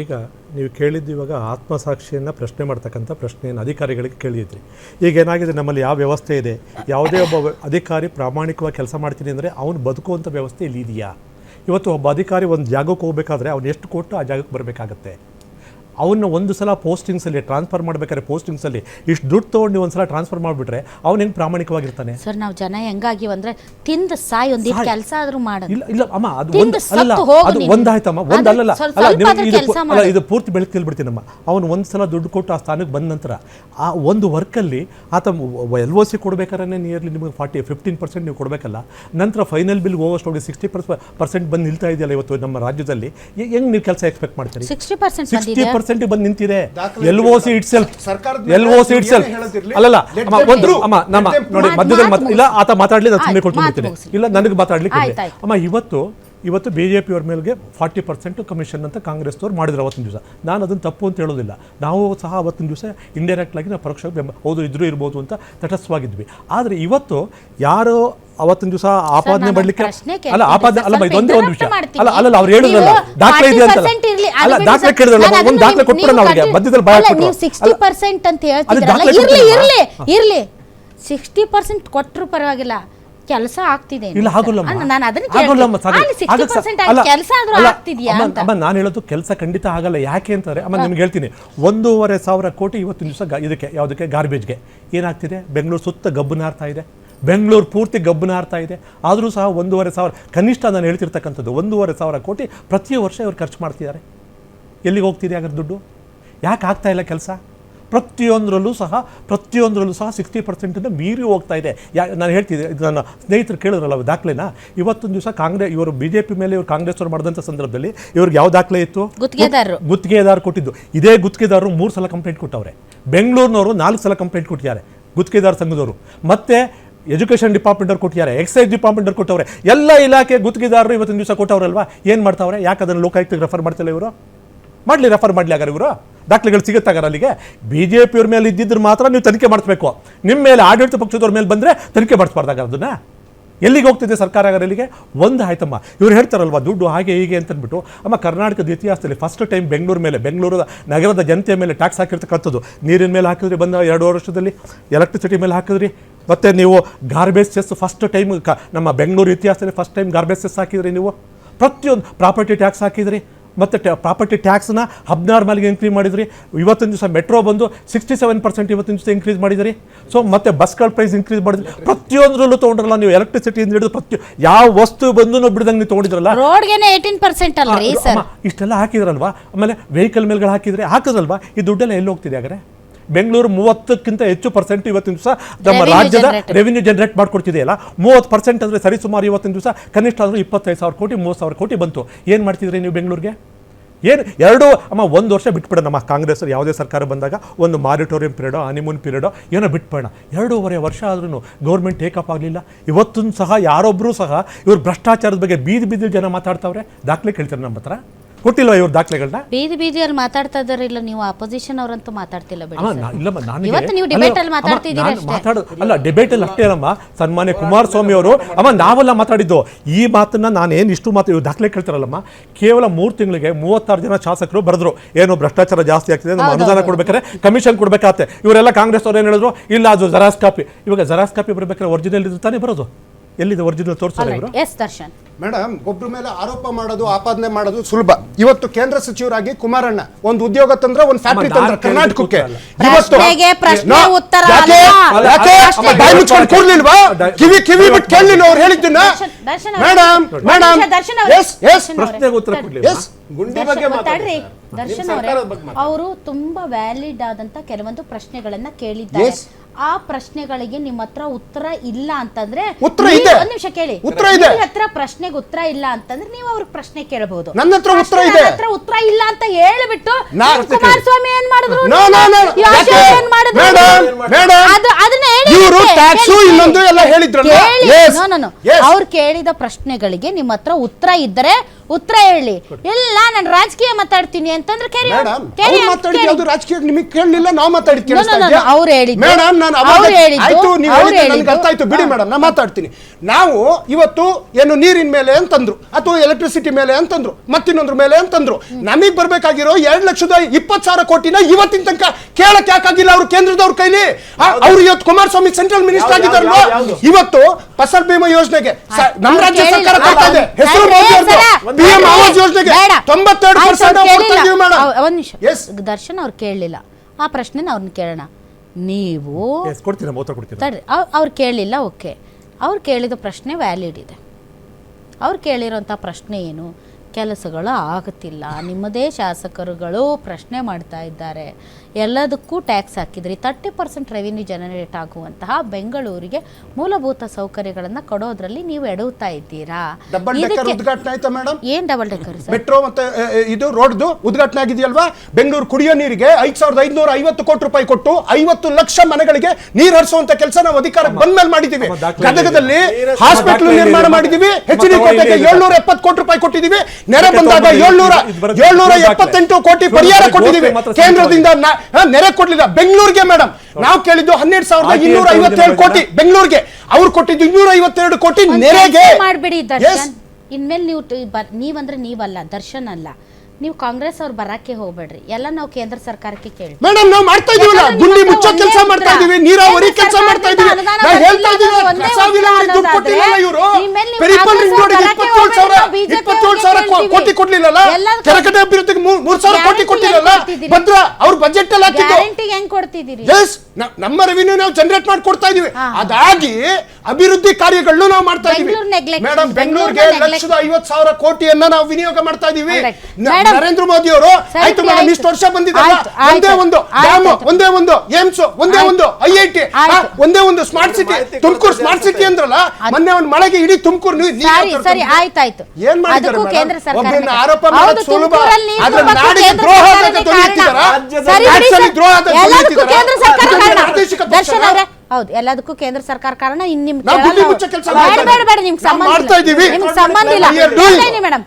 ಈಗ ನೀವು ಕೇಳಿದ್ದು ಇವಾಗ ಆತ್ಮಸಾಕ್ಷಿಯನ್ನು ಪ್ರಶ್ನೆ ಮಾಡ್ತಕ್ಕಂಥ ಪ್ರಶ್ನೆಯನ್ನು ಅಧಿಕಾರಿಗಳಿಗೆ ಕೇಳಿದ್ರಿ. ಈಗ ಏನಾಗಿದೆ? ನಮ್ಮಲ್ಲಿ ಯಾವ ವ್ಯವಸ್ಥೆ ಇದೆ? ಯಾವುದೇ ಒಬ್ಬ ಅಧಿಕಾರಿ ಪ್ರಾಮಾಣಿಕವಾಗಿ ಕೆಲಸ ಮಾಡ್ತೀನಿ ಅಂದರೆ ಅವನು ಬದುಕುವಂಥ ವ್ಯವಸ್ಥೆ ಇಲ್ಲಿ ಇದೆಯಾ? ಇವತ್ತು ಒಬ್ಬ ಅಧಿಕಾರಿ ಒಂದು ಜಾಗಕ್ಕೆ ಹೋಗಬೇಕಾದ್ರೆ ಅವನು ಎಷ್ಟು ಕೊಟ್ಟು ಆ ಜಾಗಕ್ಕೆ ಬರಬೇಕಾಗತ್ತೆ? ಅವನ್ನ ಒಂದು ಸಲ ಪೋಸ್ಟಿಂಗ್ಸಲ್ಲಿ ಟ್ರಾನ್ಸ್ಫರ್ ಮಾಡ್ಬೇಕಾದ್ರೆ ಪೋಸ್ಟಿಂಗ್ಸಲ್ಲಿ ಇಷ್ಟು ದುಡ್ಡು ತೊಗೊಂಡು ಒಂದು ಸಲ ಟ್ರಾನ್ಸ್ಫರ್ ಮಾಡಿಬಿಟ್ರೆ ಅವ್ನು ಹೆಂಗೆ ಪ್ರಾಮಾಣಿಕವಾಗಿರ್ತಾನೆ? ಸರ್ ನಾವು ಜನ ಹೆಂಗಾಗಿ ಅಂದ್ರೆ ತಿಂದ ಸಾಯ್ ಒಂದು ಕೆಲಸ ಆದ್ರೂ ಮಾಡಿ ಇಲ್ಲ ಇಲ್ಲ ಅಮ್ಮ ಅದು ಒಂದು ಅಲ್ಲ ಅದು. ಒಂದಾಯ್ತಮ್ಮ ಒಂದು ಅಲ್ಲಲ್ಲ ಅಲ್ಲ ನೀವು ಇದು ಅಲ್ಲ ಇದು ಪೂರ್ತಿ ಬೆಳಕು ತಿಳ್ಬಿಡ್ತೀನಮ್ಮ ಅವನು ಒಂದು ಸಲ ದುಡ್ಡು ಕೊಟ್ಟು ಆ ಸ್ಥಾನಕ್ಕೆ ಬಂದ ನಂತರ ಆ ಒಂದು ವರ್ಕಲ್ಲಿ ಆತ ಎಲ್ ಒ ಸಿ ಕೊಡ್ಬೇಕಾದ್ರೆ ನಿಯರ್ಲಿ ನಿಮಗೆ ಫಾರ್ಟಿ ಫಿಫ್ಟೀನ್ ಪರ್ಸೆಂಟ್ ನೀವು ಕೊಡಬೇಕಲ್ಲ. ನಂತರ ಫೈನಲ್ ಬಿಲ್ ಹೋಗೋಷ್ಟು ಸಿಕ್ಸ್ಟಿ ಪರ್ಸೆಂಟ್ ಬಂದು ನಿಲ್ತಾ ಇದೆಯಲ್ಲ ಇವತ್ತು ನಮ್ಮ ರಾಜ್ಯದಲ್ಲಿ. ಹೆಂಗ್ ನೀವು ಕೆಲಸ ಎಕ್ಸ್ಪೆಕ್ಟ್ ಮಾಡ್ತೀರಿ? ಸಿಕ್ಸ್ಟಿ ಪರ್ಸೆಂಟ್ ಪರ್ಸೆಂಟ್ ಬಂದು ನಿಂತಿದೆ. L O C itself L O C itself ಅಲ್ಲಲ್ಲ ಅಮ್ಮ ಒಂದು ಅಮ್ಮ ನಮ್ಮ ನೋಡಿ ಮಧ್ಯದಲ್ಲಿ ಇಲ್ಲ ಆತ ಮಾತಾಡ್ಲಿ ನಾನು ಸುಮ್ಮನೆ ಕೊಟ್ಟು ಕೊಟ್ಬಿಡ್ತೀನಿ. ಇಲ್ಲ ನನಗೆ ಮಾತಾಡ್ಲಿಕ್ಕೆ ಇದೆ. ಅಮ್ಮ ಇವತ್ತು ಇವತ್ತು ಬಿ ಜೆ ಪಿಯವ್ರ ಮೇಲೆಗೆ ಫಾರ್ಟಿ ಪರ್ಸೆಂಟ್ ಕಮಿಷನ್ ಅಂತ ಕಾಂಗ್ರೆಸ್ನವ್ರು ಮಾಡಿದ್ರು ಅವತ್ತಿನ ದಿವಸ. ನಾನು ಅದನ್ನು ತಪ್ಪು ಅಂತ ಹೇಳೋದಿಲ್ಲ. ನಾವು ಸಹ ಅವತ್ತಿನ ದಿವಸ ಇಂಡೈರೆಕ್ಟ್ ಆಗಿ ನಾವು ಪರೋಕ್ಷ ಹೌದು ಇದ್ರೂ ಇರ್ಬೋದು ಅಂತ ತಟಸ್ಥವಾಗಿದ್ವಿ. ಆದರೆ ಇವತ್ತು ಯಾರು ಅವತ್ತಿನ ದಿವಸ ಆಪಾದನೆ ಮಾಡ್ಲಿಕ್ಕೆ ಅಲ್ಲ ಆಪಾದನೆ ಅಲ್ಲ ಇದೊಂದೇ ಒಂದು ವಿಷಯ. ಅಲ್ಲ ಅಲ್ಲ ಅವ್ರು ಹೇಳಿದ್ರಲ್ಲ ದಾಖಲೆ ಇದೆ ಅಂತಲ್ಲ 40% ಇರ್ಲಿ, ಅದು ಅಲ್ಲ ದಾಖಲೆ ಕೇಳಿದ್ರಲ್ಲ ಒಂದು ದಾಖಲೆ ಕೊಟ್ಬಿಡೋಣ ಅವ್ರಿಗೆ. ಮಧ್ಯದಲ್ಲಿ ಕೊಟ್ರು. ನೀವು ಸಿಕ್ಸ್ಟಿ ಪರ್ಸೆಂಟ್ ಅಂತ ಹೇಳ್ತಿದ್ರಲ್ಲ ಇರ್ಲಿ ಇರ್ಲಿ. ಇರ್ಲಿ. ಸಿಕ್ಸ್ಟಿ ಪರ್ಸೆಂಟ್ ಕೊಟ್ಟರು ಪರವಾಗಿಲ್ಲ ಕೆಲಸ ಆಗ್ತಿದೆ ಇಲ್ಲ ಆಗೋಲ್ಲಮ್ಮ ನಾನು ಅದನ್ನ ಆಗೋಲ್ಲಮ್ಮ ಕೆಲಸ ಆದ್ರೂ ಆಗ್ತಿದ್ಯಾ ಅಂತ. ಅಮ್ಮ ನಾನು ಹೇಳೋದು ಕೆಲಸ ಖಂಡಿತ ಆಗಲ್ಲ. ಯಾಕೆ ಅಂತಾರೆ ಅಮ್ಮ ನಿಮ್ಗೆ ಹೇಳ್ತೀನಿ. ಒಂದೂವರೆ ಸಾವಿರ ಕೋಟಿ ಇವತ್ತಿನ ದಿವಸ ಇದಕ್ಕೆ ಯಾವುದಕ್ಕೆ ಗಾರ್ಬೇಜ್ಗೆ ಏನಾಗ್ತಿದೆ? ಬೆಂಗಳೂರು ಸುತ್ತ ಗಬ್ಬು ನಾರ್ತಾ ಇದೆ. ಬೆಂಗಳೂರು ಪೂರ್ತಿ ಗಬ್ಬನ ನಾರ್ತಾ ಇದೆ. ಆದರೂ ಸಹ ಒಂದೂವರೆ ಸಾವಿರ ಕನಿಷ್ಠ ನಾನು ಹೇಳ್ತಿರ್ತಕ್ಕಂಥದ್ದು ಒಂದೂವರೆ ಸಾವಿರ ಕೋಟಿ ಪ್ರತಿ ವರ್ಷ ಇವರು ಖರ್ಚು ಮಾಡ್ತಿದ್ದಾರೆ. ಎಲ್ಲಿಗೆ ಹೋಗ್ತಿದೆ ಹಾಗಾದ್ರೆ ದುಡ್ಡು? ಯಾಕೆ ಆಗ್ತಾ ಇಲ್ಲ ಕೆಲಸ? ಪ್ರತಿಯೊಂದರಲ್ಲೂ ಸಹ ಪ್ರತಿಯೊಂದರಲ್ಲೂ ಸಹ ಸಿಕ್ಸ್ಟಿ ಪರ್ಸೆಂಟಿಂದ ಮೀರಿ ಹೋಗ್ತಾ ಇದೆ. ಯಾ ನಾನು ಹೇಳ್ತಿದ್ದೆ ಇದು ನನ್ನ ಸ್ನೇಹಿತರು ಕೇಳಿದ್ರಲ್ಲ ದಾಖಲೆನ? ಇವತ್ತೊಂದು ದಿವಸ ಕಾಂಗ್ರೆಸ್ ಇವರು ಬಿ ಜೆ ಪಿ ಮೇಲೆ ಇವರು ಕಾಂಗ್ರೆಸ್ ಅವರು ಮಾಡಿದಂಥ ಸಂದರ್ಭದಲ್ಲಿ ಇವ್ರಿಗೆ ಯಾವ ದಾಖಲೆ ಇತ್ತು? ಗುತ್ತಿಗೆದಾರರು. ಗುತ್ತಿಗೆದಾರರು ಕೊಟ್ಟಿದ್ದು. ಇದೇ ಗುತ್ತಿಗೆದಾರರು ಮೂರು ಸಲ ಕಂಪ್ಲೇಂಟ್ ಕೊಟ್ಟವ್ರೆ. ಬೆಂಗಳೂರಿನವರು ನಾಲ್ಕು ಸಲ ಕಂಪ್ಲೇಂಟ್ ಕೊಟ್ಟಿದ್ದಾರೆ ಗುತ್ತಿಗೆದಾರ ಸಂಘದವರು. ಮತ್ತೆ ಎಜುಕೇಷನ್ ಡಿಪಾರ್ಟ್ಮೆಂಟ್ ಅವ್ರು ಕೊಟ್ಟಿದ್ದಾರೆ ಎಕ್ಸೈಸ್ ಡಿಪಾರ್ಟ್ಮೆಂಟ್ ಅವ್ರು ಕೊಟ್ಟವ್ರೆ. ಎಲ್ಲ ಇಲಾಖೆ ಗುತ್ತಿಗೆದಾರರು ಇವತ್ತಿನ ದಿವಸ ಕೊಟ್ಟವ್ರಲ್ವಾ? ಏನು ಮಾಡ್ತಾವ್ರೆ? ಯಾಕೆ ಅದನ್ನು ಲೋಕಾಯುಕ್ತಕ್ಕೆ ರೆಫರ್ ಮಾಡ್ತಿಲ್ಲ ಇವರು? ಮಾಡಲಿ ರೆಫರ್ ಮಾಡಲಿ ಹಾಗಾದ್ರೆ ಇವರು? ದಾಖಲೆಗಳು ಸಿಗುತ್ತಾಗಾರ ಅಲ್ಲಿಗೆ? ಬಿ ಜೆ ಪಿಯವ್ರ ಮೇಲೆ ಇದ್ದಿದ್ರೆ ಮಾತ್ರ ನೀವು ತನಿಖೆ ಮಾಡಿಸ್ಬೇಕು. ನಿಮ್ಮ ಮೇಲೆ ಆಡಳಿತ ಪಕ್ಷದವ್ರ ಮೇಲೆ ಬಂದರೆ ತನಿಖೆ ಮಾಡಿಸ್ಬಾರ್ದಾಗ ಅದನ್ನ? ಎಲ್ಲಿಗೆ ಹೋಗ್ತಿದೆ ಸರ್ಕಾರ ಇಲ್ಲಿಗೆ ಒಂದು ಆಯ್ತಮ್ಮ. ಇವ್ರು ಹೇಳ್ತಾರಲ್ವ, ದುಡ್ಡು ಹಾಗೆ ಹೀಗೆ ಅಂತಂದ್ಬಿಟ್ಟು, ಅಮ್ಮ ಕರ್ನಾಟಕದ ಇತಿಹಾಸದಲ್ಲಿ ಫಸ್ಟ್ ಟೈಮ್ ಬೆಂಗಳೂರು ಮೇಲೆ, ಬೆಂಗಳೂರು ನಗರದ ಜನತೆಯ ಮೇಲೆ ಟ್ಯಾಕ್ಸ್ ಹಾಕಿರ್ತಕ್ಕಂಥದ್ದು. ನೀರಿನ ಮೇಲೆ ಹಾಕಿದ್ರಿ, ಬಂದ ಎರಡು ವರ್ಷದಲ್ಲಿ. ಎಲೆಕ್ಟ್ರಿಸಿಟಿ ಮೇಲೆ ಹಾಕಿದ್ರಿ. ಮತ್ತು ನೀವು ಗಾರ್ಬೇಜ್ ಸೆಸ್ ಫಸ್ಟ್ ಟೈಮ್ ಕ, ನಮ್ಮ ಬೆಂಗಳೂರು ಇತಿಹಾಸದಲ್ಲಿ ಫಸ್ಟ್ ಟೈಮ್ ಗಾರ್ಬೇಜ್ ಸೆಸ್ ಹಾಕಿದ್ರಿ ನೀವು. ಪ್ರತಿಯೊಂದು ಪ್ರಾಪರ್ಟಿ ಟ್ಯಾಕ್ಸ್ ಹಾಕಿದ್ರಿ. ಮತ್ತು ಪ್ರಾಪರ್ಟಿ ಟ್ಯಾಕ್ಸ್ನ ಹದಿನಾರು ಮೇಲೆ ಇನ್ಕ್ರೀಸ್ ಮಾಡಿದ್ರಿ. ಇವತ್ತೊಂದು ದಿವಸ ಮೆಟ್ರೋ ಬಂದು ಸಿಕ್ಸ್ಟಿ ಸೆವೆನ್ ಪರ್ಸೆಂಟ್ ಇವತ್ತಿನ ದಿವಸ ಇನ್ಕ್ರೀಸ್ ಮಾಡಿದ್ರಿ. ಸೊ ಮತ್ತು ಬಸ್ಗಳ ಪ್ರೈಸ್ ಇನ್ಕ್ರೀಸ್ ಮಾಡಿದ್ರಿ. ಪ್ರತಿಯೊಂದರಲ್ಲೂ ತೊಗೊಂಡ್ರಲ್ಲ ನೀವು ಎಲೆಕ್ಟ್ರಿಸಿಟಿಯಿಂದ ಹಿಡಿದು ಪ್ರತಿ ಯಾವ ವಸ್ತು ಬಂದು ಬಿಡ್ದಂಗೆ ನೀವು ತೊಗೊಂಡಿದ್ರಲ್ಲ. ಏಯ್ಟೀನ್ ಪರ್ಸೆಂಟ್ ಇಷ್ಟೆಲ್ಲ ಹಾಕಿದ್ರಲ್ವಾ? ಆಮೇಲೆ ವೆಹಿಕಲ್ ಮೇಲ್ಗಳು ಹಾಕಿದ್ರೆ ಹಾಕಿದ್ರಲ್ವಾ? ಈ ದುಡ್ಡೆಲ್ಲ ಎಲ್ಲಿ ಹೋಗ್ತಿದೆ ಹಾಗಾದ್ರೆ? ಬೆಂಗಳೂರು ಮೂವತ್ತಕ್ಕಿಂತ ಹೆಚ್ಚು ಪರ್ಸೆಂಟ್ ಇವತ್ತಿನ ದಿವಸ ನಮ್ಮ ರಾಜ್ಯದ. ರೆವಿನ್ಯೂ ಜನರೇಟ್ ಮಾಡ್ಕೊಡ್ತಿದೆಯಲ್ಲ? ಮೂವತ್ತು ಪರ್ಸೆಂಟ್ ಅಂದರೆ ಸರಿ ಸುಮಾರು ಇವತ್ತಿನ ದಿವಸ ಕನಿಷ್ಠ ಆದರೂ ಇಪ್ಪತ್ತೈದು ಸಾವಿರ ಕೋಟಿ ಮೂವತ್ತು ಸಾವಿರ ಕೋಟಿ ಬಂತು. ಏನು ಮಾಡ್ತಿದ್ರಿ ನೀವು ಬೆಂಗಳೂರಿಗೆ? ಏನು ಎರಡು ಅಮ್ಮ ಒಂದು ವರ್ಷ ಬಿಟ್ಬಿಡ ನಮ್ಮ ಕಾಂಗ್ರೆಸ್ ಯಾವುದೇ ಸರ್ಕಾರ ಬಂದಾಗ ಒಂದು ಮಾರಿಟೋರಿಯಂ ಪೀರಿಯಡೋ ಹನಿಮೂನ್ ಪೀರಿಯಡೋ ಏನೋ ಬಿಟ್ಬೇಡ ಎರಡೂವರೆ ವರ್ಷ ಆದ್ರೂ ಗೌರ್ಮೆಂಟ್ ಟೇಕಪ್ ಆಗಲಿಲ್ಲ. ಇವತ್ತೂ ಸಹ ಯಾರೊಬ್ಬರೂ ಸಹ ಇವರು ಭ್ರಷ್ಟಾಚಾರದ ಬಗ್ಗೆ ಬೀದಿ ಬೀದಿ ಜನ ಮಾತಾಡ್ತಾವ್ರೆ. ದಾಖಲೆ ಕೇಳ್ತಾರೆ ನಮ್ಮ ಹತ್ರ ಕೊಟ್ಟಿಲ್ವಾ ಇವ್ರ ದಾಖಲೆಗಳನ್ನ ಬೀದಿ ಬೀದಿಯಲ್ಲಿ ಮಾತಾಡ್ತಾ ಇದಾರಿಲ್ಲ ನೀವು ಅಪೋಸಿಷನ್ ಅವರಂತೂ ಮಾತಾಡ್ತಿಲ್ಲ ಬಿಡಿ ಅಮ್ಮ ಸರ್. ಇಲ್ಲಮ್ಮ ಇವತ್ತು ನೀವು ಅಲ್ಲ, debate ಅಲ್ಲಿ ಮಾತಾಡ್ತಿದ್ದೀರಿ ಅಷ್ಟೇ. ಮಾತಾಡೋದು ಅಲ್ಲ ಡಿಬೇಟ್ ಅಲ್ಲಿ ಅಷ್ಟೇ ಅಲ್ಲಮ್ಮ. ಸನ್ಮಾನ್ಯ ಕುಮಾರಸ್ವಾಮಿ ಅವರು ಅಮ್ಮ ನಾವೆಲ್ಲ ಮಾತಾಡಿದ್ದು. ಈ ಮಾತನ್ನ ನಾನು ಏನು ಇಷ್ಟು ಮಾತು ಇವ್ರು ದಾಖಲೆ ಕೇಳ್ತಾರಲ್ಲಮ್ಮ. ಕೇವಲ ಮೂರು ತಿಂಗಳಿಗೆ ಮೂವತ್ತಾರು ಜನ ಶಾಸಕರು ಬರೆದ್ರು. ಏನು ಭ್ರಷ್ಟಾಚಾರ ಜಾಸ್ತಿ ಆಗ್ತಿದೆ ನಮ್ಮ ಅನುದಾನ ಕೊಡ್ಬೇಕಾದ್ರೆ ಕಮಿಷನ್ ಕೊಡ್ಬೇಕಾಗತ್ತೆ. ಇವರೆಲ್ಲ ಕಾಂಗ್ರೆಸ್ ಅವ್ರು ಏನು ಹೇಳಿದ್ರು? ಇಲ್ಲ ಅದು ಜರಾಸ್ ಕಾಪಿ ಇವಾಗ ಜರಾಸ್ ಕಾಪಿ ಬರ್ಬೇಕಾದ್ರೆ ಒರಿಜಿನಲ್ ಇದ್ರೆ ತಾನೇ ಬರೋದು. ಎಲ್ಲಿದೆ ಒರಿಜಿನಲ್ ತೋರಿಸ್ತಾರೆ ಇವರು? ಎಸ್ ದರ್ಶನ್. ಮೇಡಮ್ ಒಬ್ರ ಮೇಲೆ ಆರೋಪ ಮಾಡೋದು ಆಪಾದನೆ ಮಾಡೋದು ಸುಲಭ. ಇವತ್ತು ಕೇಂದ್ರ ಸಚಿವರಾಗಿ ಕುಮಾರಣ್ಣ ಒಂದು ಉದ್ಯೋಗ ತಂದ್ರೆ ಒಂದು ಫ್ಯಾಕ್ಟರಿ ತಂದ್ರ ಕರ್ನಾಟಕಕ್ಕೆ. ಇವತ್ತು ಪ್ರಶ್ನೆಗೆ ಪ್ರಶ್ನೆ ನಾ- ಉತ್ತರ ಯಾಕೆ? ಅಲ್ಲ. ಯಾಕೆ? ಅಮ್ಮ, ಬಾಯಿ ಮುಚ್ಕೊಂಡು ಕೂರ್ಲಿಲ್ವಾ? ಕಿವಿ ಕಿವಿ ಬಿಟ್ಟು ಕೇಳಲಿಲ್ಲ ಅವ್ರು ಹೇಳಿದ್ದನ್ನ? ದರ್ಶನ್- ದರ್ಶನ್ ಅವ್ರೆ. Madam madam. ನಿಮಿಷ ದರ್ಶನ್ ಅವ್ರೆ. ಎಸ್ ಎಸ್ ದರ್ಶನ್ ಅವ್ರೆ. ಪ್ರಶ್ನೆಗೆ ಉತ್ತರ ಕೊಡ್ಲಿ ಎಸ್ ಗುಂಡಿ ದರ್ಶನ್ ಬಗ್ಗೆ ಮಾತಾಡ್ರಿ. ದರ್ಶನ್ ಅವರೇ. ತುಂಬಾ ವ್ಯಾಲಿಡ್ ಆದಂತ ಕೆಲವೊಂದು ಪ್ರಶ್ನೆಗಳನ್ನ ಕೇಳಿದ್ದಾರೆ. Yes. ಆ ಪ್ರಶ್ನೆಗಳಿಗೆ ನಿಮ್ಮ ಹತ್ರ ಉತ್ತರ ಇಲ್ಲ ಅಂತಂದ್ರೆ ಉತ್ತರ ಇದೆ. ಒಂದ್ ನಿಮಿಷ ಕೇಳಿ ಉತ್ತರ ಇದೆ. ನಿಮ್ಮ ಹತ್ರ ಪ್ರಶ್ನೆಗೆ ಉತ್ತರ ಇಲ್ಲ ಅಂತಂದ್ರೆ ನೀವು ಅವ್ರಿಗೆ ಪ್ರಶ್ನೆ ಕೇಳಬಹುದು ನನ್ನ ಹತ್ರ ಉತ್ತರ ಇದೆ. ಹತ್ರ ಉತ್ತರ ಇಲ್ಲ ಅಂತ ಹೇಳ್ಬಿಟ್ಟು ನಾ- ಕುಮಾರಸ್ವಾಮಿ ಏನ್ ಮಾಡಿದ್ರು ನೋ ನೋ ನೋ ಯಾಕೆ ಏನು ಮಾಡಿದ್ರು ಮೇಡಮ್ ಮೇಡಮ್ ಅದು ಅದನ್ನ ಹೇಳಿ ಇವರು ಮತ್ತೆ. ಟ್ಯಾಕ್ಸು ಕೇಳಿ, ಇನ್ನೊಂದು ಎಲ್ಲ ಹೇಳಿದ್ರಲ್ಲ ಕೇಳಿ. ನೋ ನೋ ನೋ ಅವರು Yes. ಅವ್ರು ಕೇಳಿದ ಪ್ರಶ್ನೆಗಳಿಗೆ ನಿಮ್ಮ ಹತ್ರ ಉತ್ತರ ಇದ್ದರೆ ಉತ್ತರ ಹೇಳಿ. ಇಲ್ಲ ನಾನು ರಾಜಕೀಯ ಮಾತಾಡ್ತೀನಿ ಅಂತಂದ್ರೆ ಕೇಳಿ ಮೇಡಮ್ ಕೇಳಿ ಅವ್ರು ಅಂತ ಮಾತಾಡಿದ್ದು ಯಾವ್ದು ರಾಜಕೀಯ ನಿಮಗೆ ಕೇಳಲಿಲ್ಲ ನಾವು ಮಾತಾಡ್ತೀನಿ No, no, ಕೇಳಿಸ್ತಾ no, no, ಅವ್ರು ಹೇಳಿದ್ದು- ಮೇಡಮ್ ನಾನು ಅವ್ರು ಅವಾಗ ಹೇಳಿದ್ದು- ಆಯ್ತು ನೀವು ಅವ್ರು ಹೇಳಿದ್ದು ನನಗೆ ಅರ್ಥ ಆಯ್ತು ಬಿಡಿ. ಮೇಡಮ್ ನಾ ಮಾತಾಡ್ತೀನಿ. ನಾವು ಇವತ್ತು ಏನು ನೀರಿನ ಮೇಲೆ ಅಂತಂದ್ರು ಅಥವಾ ಎಲೆಕ್ಟ್ರಿಸಿಟಿ ಮೇಲೆ ಅಂತಂದ್ರು ಮತ್ತಿನ್ನೊಂದ್ರ ಮೇಲೆ ಅಂತಂದ್ರು ನಮಗೆ ಬರ್ಬೇಕಾಗಿರೋ ಎರಡ್ ಲಕ್ಷದ ಇಪ್ಪತ್ ಸಾವಿರ ಕೋಟಿನ ಇವತ್ತಿನ ತನಕ ಕೇಳಕ್ ಯಾಕಾಗಿಲ್ಲ ಅವ್ರು ಕೇಂದ್ರದವ್ರ ಕೈಲಿ? ಅವ್ರು ಇವತ್ತು ಕುಮಾರಸ್ವಾಮಿ ಸೆಂಟ್ರಲ್ ಮಿನಿಸ್ಟರ್ ಯಾವ್ದು, ಆಗಿದ್ದಾರಲ್ವಾ? ಯಾವ್ದು, ಯಾವ್ದು? ಇವತ್ತು ಫಸಲ್ ಭೀಮಾ ಯೋಜನೆಗೆ ಸ- ನಮ್ಮ ರಾಜ್ಯ ಸರ್ಕಾರ ಕೊಡ್ತಾ ಇದೆ. ಹೆಸರು ಮೋದಿ ಅವ್ರದ್ದು ಪಿ ಎಂ ಬೇಡ, ಆವಾಸ್ ಯೋಜನೆಗೆ ಬೇಡ. ತೊಂಬತ್ತೆರಡು ಆಯ್ತು, ಪರ್ಸೆಂಟ್ ಅವ್ರು ಕೇಳಿಲ್ಲ. ಮೇಡಮ್ ಅವ್- ಒಂದ್ ನಿಮಿಷ. ಎಸ್ ದರ್ಶನ್ ಅವ್ರು ಕೇಳಲಿಲ್ಲ ಆ ಪ್ರಶ್ನೆನ ಅವ್ರನ್ನ ಕೇಳೋಣ. ನೀವು ಎಸ್ ಕೊಡ್ತೀರಾ? ಉತ್ತರ ಕೊಡ್ತೀರಾ? ತಡ್ರಿ. ಅವ್- ಅವ್ರು ಕೇಳಲಿಲ್ಲ ಓಕೆ. ಅವ್ರು ಕೇಳಿದ ಪ್ರಶ್ನೆ ವ್ಯಾಲಿಡ್ ಇದೆ. ಅವ್ರು ಕೇಳಿರೋಂಥ ಪ್ರಶ್ನೆ ಏನು? ಕೆಲಸಗಳು ಆಗುತ್ತಿಲ್ಲ ನಿಮ್ಮದೇ ಶಾಸಕರುಗಳು ಪ್ರಶ್ನೆ ಮಾಡ್ತಾ ಇದ್ದಾರೆ. ಎಲ್ಲದಕ್ಕೂ ಟ್ಯಾಕ್ಸ್ ಹಾಕಿದ್ರಿ. ತರ್ಟಿ ಪರ್ಸೆಂಟ್ ರೆವಿನ್ಯೂ ಜನರೇಟ್ ಆಗುವಂತಹ ಬೆಂಗಳೂರಿಗೆ ಮೂಲಭೂತ ಸೌಕರ್ಯಗಳನ್ನು ಕೊಡೋದ್ರಲ್ಲಿ ನೀವು ಎಡವುತ್ತಾ ಇದ್ದೀರಾ? ಡಬಲ್ ಡೆಕ್ಕರ್ ಉದ್ಘಾಟನೆ ಆಯ್ತಾ ಮೇಡಮ್ ಏನ್ ಡಬಲ್ ಡೆಕ್ಕರ್ ಸರ್ ಮೆಟ್ರೋ ಮತ್ತೆ ಇದು ರೋಡ್ದು ಉದ್ಘಾಟನೆ ಆಗಿದೆಯಲ್ವಾ? ಬೆಂಗಳೂರು ಕುಡಿಯೋ ನೀರಿಗೆ ಐದ್ ಸಾವಿರದ ಐದ್ನೂರ ಐವತ್ತು ಕೋಟಿ ರೂಪಾಯಿ ಕೊಟ್ಟು ಐವತ್ತು ಲಕ್ಷ ಮನೆಗಳಿಗೆ ನೀರು ಹರಿಸುವಂತ ಕೆಲಸ ನಾವು ಅಧಿಕಾರ ಬಂದ್ಮೇಲೆ ಮಾಡಿದೀವಿ ಗದಗದಲ್ಲಿ ಹಾಸ್ಪಿಟಲ್ ನಿರ್ಮಾಣ ಮಾಡಿದೀವಿ ಹೆಚ್ಚಿನ ಎಚ್ ಡಿ ಕೋಟೆಗೆ ಏಳ್ನೂರ ಎಪ್ಪತ್ತು ಕೋಟಿ ರೂಪಾಯಿ ಕೊಟ್ಟಿದೀವಿ ನೆರೆ ಬಂದಾಗ ಏಳ್ನೂರ. ಏಳ್ನೂರ ಎಪ್ಪತ್ತೆಂಟು. ಕೋಟಿ ಪರಿಹಾರ ಕೊಟ್ಟಿದೀವಿ ಕೊಟ್ಟಿದ್ದೀವಿ. ಕೇಂದ್ರದಿಂದ ನೆರೆ ಕೊಡ್ಲಿಲ್ಲ. ಬೆಂಗಳೂರಿಗೆ ಮೇಡಮ್ ನಾವು ಕೇಳಿದ್ದು ಹನ್ನೆರಡು ಸಾವಿರದ ಇನ್ನೂರ ಐವತ್ತೇಳು ಕೋಟಿ ಬೆಂಗಳೂರಿಗೆ. ಅವ್ರು ಕೊಟ್ಟಿದ್ದು ಇನ್ನೂರ ಐವತ್ತೆರಡು ಕೋಟಿ ನೆರೆಗೆ. ಮಾಡ್ಬಿಡಿ ಇನ್ಮೇಲೆ ನೀವು ನೀವಂದ್ರೆ ನೀವಲ್ಲ ದರ್ಶನ್ ಅಲ್ಲ. ನೀವು ಕಾಂಗ್ರೆಸ್ ಅವ್ರು ಬರಕ್ಕೆ ಹೋಗ್ಬೇಡ್ರಿ. ಎಲ್ಲ ನಾವು ಕೇಂದ್ರ ಸರ್ಕಾರಕ್ಕೆ ಕೇಳಿ ಮೇಡಮ್ ನಾವು ಮಾಡ್ತಾ ಇದೀವಲ್ಲ. ಗುಂಡಿ ಮುಚ್ಚೋ ಕೆಲಸ ಮಾಡ್ತಾ ಇದೀವಿ. ನೀರಾವರಿ ಕೆಲಸ ಮಾಡ್ತಾ ಇದೀವಿ. ನಾನು ಹೇಳ್ತಾ ಇದೀನಿ ದುಡ್ಡು ಕೊಟ್ಟಿಲ್ಲ ಇವರು? ಪೆರಿಪಲ್ ರಿಂಗ್ ರೋಡ್ 27000 27000 ಹದಿನೇಳು ಸಾವಿರ ಕೋಟಿ ಕೊಡ್ಲಿಲ್ಲ ಕೆರೆಕಟ್ಟೆ ಅಭಿವೃದ್ಧಿಗೆ ಮೂರ್ ಸಾವಿರ ಕೋಟಿ ಕೊಟ್ಟಿಲ್ಲ ಭದ್ರ ಅವ್ರ ಬಜೆಟ್ ಅಲ್ಲಿ ನಮ್ಮ ರೆವಿನ್ಯೂ ನಾವು ಜನರೇಟ್ ಮಾಡಿ ಕೊಡ್ತಾ ಇದೀವಿ. ಅದಾಗಿ ಅಭಿವೃದ್ಧಿ ಕಾರ್ಯಗಳನ್ನು ನಾವು ಮಾಡ್ತಾ ಇದೀವಿ. ಮೇಡಮ್ ಬೆಂಗಳೂರಿಗೆ ಲಕ್ಷದ ಐವತ್ ಸಾವಿರ ಕೋಟಿಯನ್ನ ನಾವು ವಿನಿಯೋಗ ಮಾಡ್ತಾ ಇದೀವಿ. ನರೇಂದ್ರ ಮೋದಿ ಅವರು ಆಯ್ತು ಮೇಡಮ್ ಇಷ್ಟು ವರ್ಷ ಬಂದಿದ್ದಲ್ಲ ಒಂದೇ ಒಂದು ಡ್ಯಾಮ್ ಒಂದೇ ಒಂದು ಏಮ್ಸ್ ಒಂದೇ ಒಂದು ಐ ಐ ಟಿ ಒಂದೇ ಒಂದು smart city Tumakuru smart city ಅಂದ್ರಲ್ಲ ಮೊನ್ನೆ ಒಂದು ಮಳೆಗೆ ಇಡೀ ತುಮಕೂರು ನೀರು ಏನ್ ಮಾಡಿದ್ರು ಕೇಂದ್ರ ಸರ್ಕಾರ ಆರೋಪ ಹೌದು, ಮಾಡೋದು ಸುಲಭ ಆದ್ರೆ ನಾಡಿಗೆ ಕೇಂದ್ರ ದ್ರೋಹ ಅಂತ ರಾಜ್ಯದಲ್ಲಿ. ದ್ರೋಹ ಅಂತ ಎಲ್ಲದಕ್ಕೂ ಸರ್ಕಾರ ಕಾರಣ? ದರ್ಶನ್ ಅವರೇ ಹೌದು ಎಲ್ಲದಕ್ಕೂ ಕೇಂದ್ರ ಸರ್ಕಾರ ಕಾರಣ. ಇನ್ ನಿಮ್ ಬೇಡ ಬೇಡ ನಿಮ್ಗೆ ಸಂಬಂಧ ಇಲ್ಲ. ನಿಮ್ಗೆ ಸಂಬಂಧ ಇಲ್ಲ. ಮೇಡಮ್.